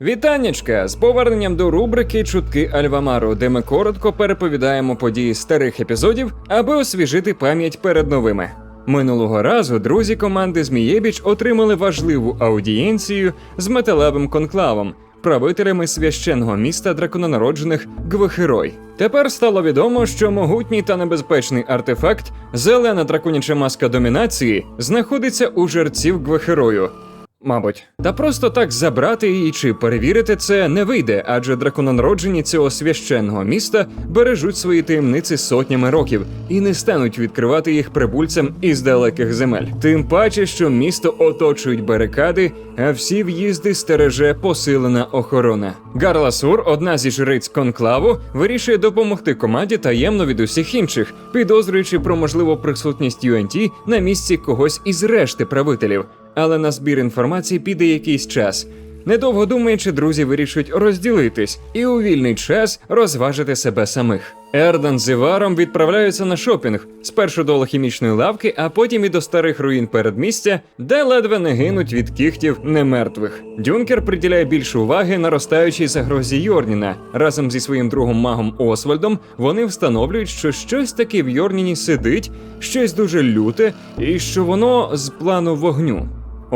Вітаннячка з поверненням до рубрики Чутки Альвамару, де ми коротко переповідаємо події старих епізодів, аби освіжити пам'ять перед новими. Минулого разу друзі команди Змієбіч отримали важливу аудієнцію з металевим конклавом, правителями священного міста дракононароджених Гвихерой. Тепер стало відомо, що могутній та небезпечний артефакт, зелена драконяча маска домінації, знаходиться у жерців Гвихерою, Мабуть, та просто так забрати її чи перевірити це не вийде, адже дракононароджені цього священного міста бережуть свої таємниці сотнями років і не стануть відкривати їх прибульцям із далеких земель. Тим паче, що місто оточують барикади, а всі в'їзди стереже посилена охорона. Гарласур, одна зі жриць конклаву, вирішує допомогти команді таємно від усіх інших, підозрюючи про можливу присутність UNT на місці когось із решти правителів але на збір інформації піде якийсь час. Недовго думаючи, друзі вирішують розділитись і у вільний час розважити себе самих. Ердан з Іваром відправляються на шопінг спершу до алхімічної лавки, а потім і до старих руїн передмістя, де ледве не гинуть від кіхтів немертвих. Дюнкер приділяє більше уваги наростаючій загрозі Йорніна. Разом зі своїм другом магом Освальдом вони встановлюють, що щось таке в Йорніні сидить, щось дуже люте, і що воно з плану вогню.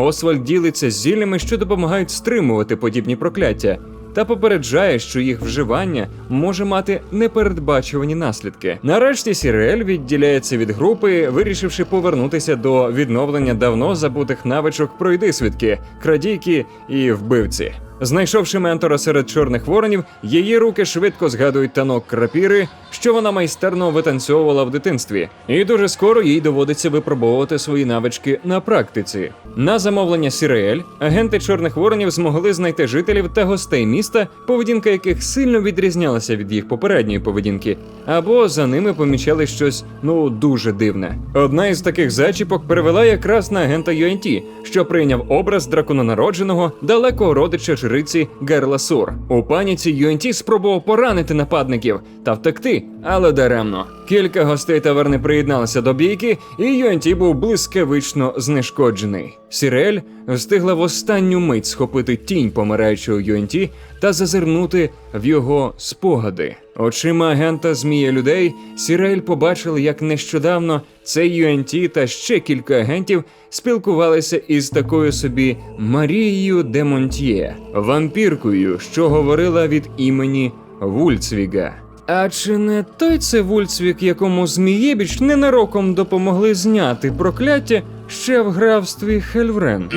Освальд ділиться зіллями, що допомагають стримувати подібні прокляття, та попереджає, що їх вживання може мати непередбачувані наслідки. Нарешті Сірель відділяється від групи, вирішивши повернутися до відновлення давно забутих навичок пройдисвідки, крадійки і вбивці. Знайшовши ментора серед чорних воронів, її руки швидко згадують танок крапіри, що вона майстерно витанцьовувала в дитинстві, і дуже скоро їй доводиться випробовувати свої навички на практиці. На замовлення Сіріель агенти чорних воронів змогли знайти жителів та гостей міста, поведінка яких сильно відрізнялася від їх попередньої поведінки, або за ними помічали щось ну дуже дивне. Одна із таких зачіпок перевела якраз на агента UNT, що прийняв образ дракононародженого далекого родича жриці Герласур. У паніці UNT спробував поранити нападників та втекти, але даремно. Кілька гостей таверни приєдналися до бійки, і UNT був блискавично знешкоджений. Сірель встигла в останню мить схопити тінь помираючого UNT та зазирнути в його спогади. Очима агента Змія людей Сірель побачили, як нещодавно цей UNT та ще кілька агентів спілкувалися із такою собі Марією де Монтьє, вампіркою, що говорила від імені Вульцвіга. А чи не той це Вульцвік, якому Змієбіч ненароком допомогли зняти прокляття ще в графстві Хельврен?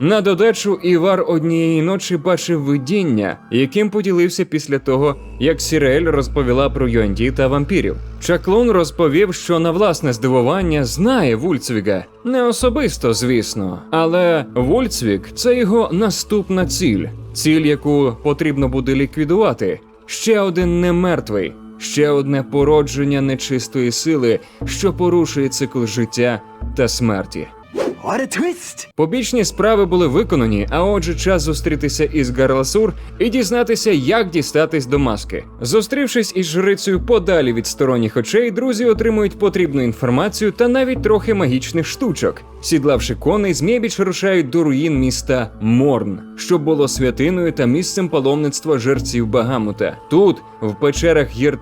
На додачу Івар однієї ночі бачив видіння, яким поділився після того, як Сірель розповіла про Йонді та вампірів. Чаклун розповів, що на власне здивування знає Вульцвіга. Не особисто, звісно, але Вульцвік це його наступна ціль, ціль, яку потрібно буде ліквідувати. Ще один немертвий, ще одне породження нечистої сили, що порушує цикл життя та смерті. What a twist! Побічні справи були виконані, а отже, час зустрітися із Гарласур і дізнатися, як дістатись до маски. Зустрівшись із жрицею подалі від сторонніх очей, друзі отримують потрібну інформацію та навіть трохи магічних штучок. Сідлавши коней, змєбіч рушають до руїн міста Морн, що було святиною та місцем паломництва жерців Багамута. Тут, в печерах гір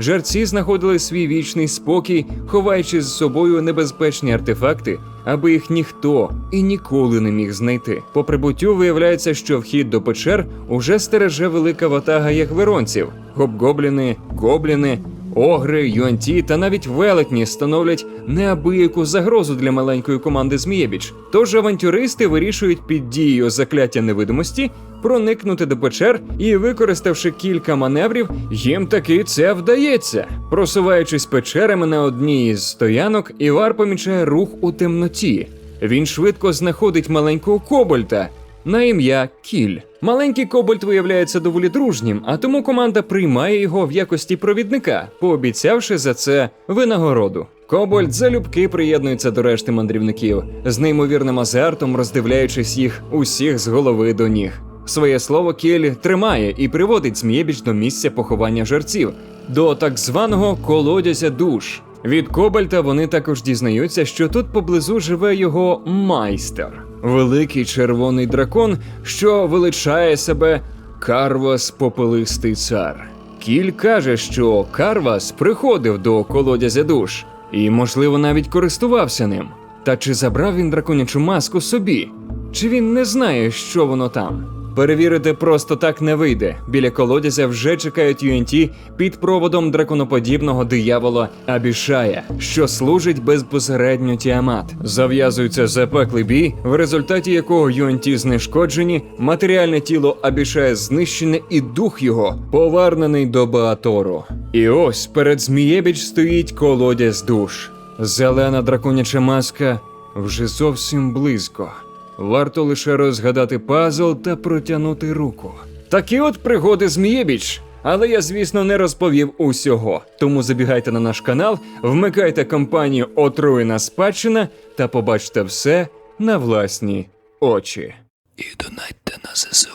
Жерці знаходили свій вічний спокій, ховаючи з собою небезпечні артефакти, аби їх ніхто і ніколи не міг знайти. По прибуттю виявляється, що вхід до печер уже стереже велика ватага ягверонців. Гобгобліни, гобліни, огри, юанті та навіть велетні становлять неабияку загрозу для маленької команди Змієбіч. Тож авантюристи вирішують під дією закляття невидимості проникнути до печер і, використавши кілька маневрів, їм таки це вдається. Просуваючись печерами на одній із стоянок, Івар помічає рух у темноті. Він швидко знаходить маленького кобальта на ім'я Кіль. Маленький кобальт виявляється доволі дружнім, а тому команда приймає його в якості провідника, пообіцявши за це винагороду. Кобальт залюбки приєднується до решти мандрівників, з неймовірним азартом роздивляючись їх усіх з голови до ніг. Своє слово Кіль тримає і приводить Змієбіч до місця поховання жерців, до так званого колодязя душ. Від Кобальта вони також дізнаються, що тут поблизу живе його майстер. Великий червоний дракон, що величає себе Карвас Попелистий цар. Кіль каже, що Карвас приходив до колодязя душ і, можливо, навіть користувався ним. Та чи забрав він драконячу маску собі? Чи він не знає, що воно там? Перевірити просто так не вийде. Біля колодязя вже чекають UNT під проводом драконоподібного диявола Абішая, що служить безпосередньо Тіамат. Зав'язується запеклий бій, в результаті якого UNT знешкоджені, матеріальне тіло Абішая знищене і дух його повернений до Баатору. І ось перед Змієбіч стоїть колодязь душ. Зелена драконяча маска вже зовсім близько. Варто лише розгадати пазл та протягнути руку. Такі от пригоди Змієбіч. Але я, звісно, не розповів усього. Тому забігайте на наш канал, вмикайте компанію Отруєна спадщина та побачте все на власні очі. І донайте на ЗСУ.